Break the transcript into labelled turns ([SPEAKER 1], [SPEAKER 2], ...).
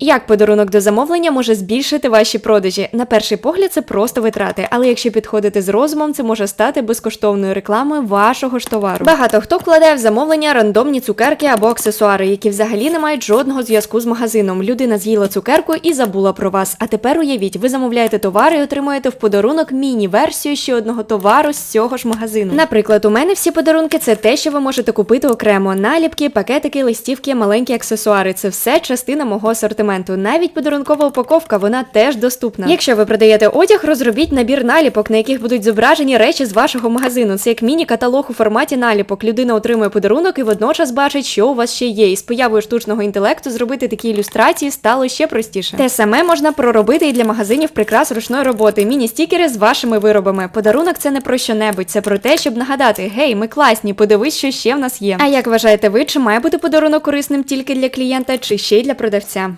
[SPEAKER 1] Як подарунок до замовлення може збільшити ваші продажі? На перший погляд, це просто витрати, але якщо підходити з розумом, це може стати безкоштовною рекламою вашого ж товару. Багато хто вкладає в замовлення рандомні цукерки або аксесуари, які взагалі не мають жодного зв'язку з магазином. Людина з'їла цукерку і забула про вас. А тепер уявіть, ви замовляєте товар і отримуєте в подарунок міні-версію ще одного товару з цього ж магазину. Наприклад, у мене всі подарунки це те, що ви можете купити окремо: наліпки, пакетики, листівки, маленькі аксесуари. Це все частина мого асортименту. Навіть подарункова упаковка вона теж доступна. Якщо ви продаєте одяг, розробіть набір наліпок, на яких будуть зображені речі з вашого магазину. Це як міні-каталог у форматі наліпок. Людина отримує подарунок і водночас бачить, що у вас ще є. І з появою штучного інтелекту зробити такі ілюстрації стало ще простіше. Те саме можна проробити і для магазинів прикрас ручної роботи. Міні-стікери з вашими виробами. Подарунок це не про що-небудь, це про те, щоб нагадати: гей, ми класні, подивись, що ще в нас є. А як вважаєте ви, чи має бути подарунок корисним тільки для клієнта, чи ще й для продавця?